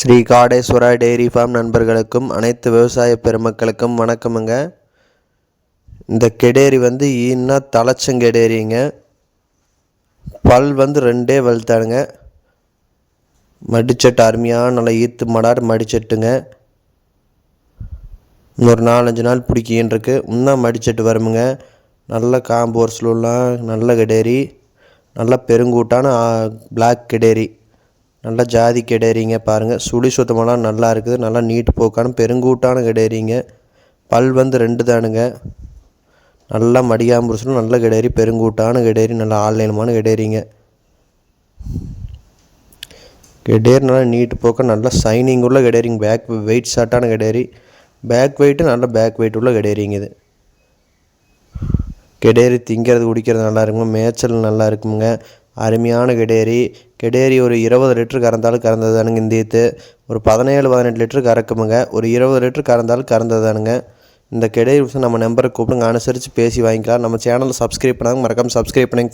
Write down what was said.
Sri Kadeswara dairy farm நண்பர்களுக்கும் அனைத்து விவசாய பெருமக்களுக்கும் வணக்கமுங்க. இந்த கெடேரி வந்து ஈன்னா தலைச்சங்கெடேரிங்க பல் வந்து ரெண்டே வலுத்தானுங்க மடிச்சட்டு அருமையாக நல்லா ஈத்து மடார் மடிச்சட்டுங்க. ஒரு நாலஞ்சு நாள் பிடிக்கின்னு இருக்கு இன்னும் மடிச்சட்டு வருமுங்க. நல்ல காம்போர்ஸ்லாம் நல்ல கெடேரி. நல்ல பெருங்கூட்டான பிளாக் கெடேரி. நல்ல ஜாதி கெடேரிங்க பாருங்கள் சுழி சுத்தமெல்லாம் நல்லா இருக்குது. நல்லா நீட்டு போக்கான பெருங்கூட்டான கெடேரிங்க பல் வந்து ரெண்டு தானுங்க. நல்லா மடியாம்புருசலும் நல்ல கெடேரி பெருங்கூட்டான கெடேரி நல்லா ஆன்லைனமான கெடேரிங்க கெடேரி நல்லா நீட்டு போக்க நல்லா சைனிங் உள்ள கெடேரிங்க பேக் வெயிட் ஷார்ட்டான கெடேரி பேக் வெயிட்டு நல்ல பேக் வெயிட் உள்ள கெடேரிங்க இது. கெடேரி திங்கிறது குடிக்கிறது நல்லா இருக்குங்க. மேய்ச்சல் நல்லா இருக்குங்க. அருமையான கெடேரி கெடேரி ஒரு இருபது லிட்டரு கறந்தாலும் கறந்ததானுங்க இந்தியத்து. இந்த ஈத்து ஒரு பதினேழு பதினெட்டு லிட்டரு கறக்குமுங்க. ஒரு இருபது லிட்டரு கறந்தாலும் கறந்ததானுங்க. இந்த கெடேரி நம்ம நம்பரை கூப்பிடுங்க. அனுசரித்து பேசி வாங்கிக்கலாம். நம்ம சேனலை சப்ஸ்கிரைப் பண்ணாங்க மறக்காமல் சப்ஸ்கிரைப் பண்ணி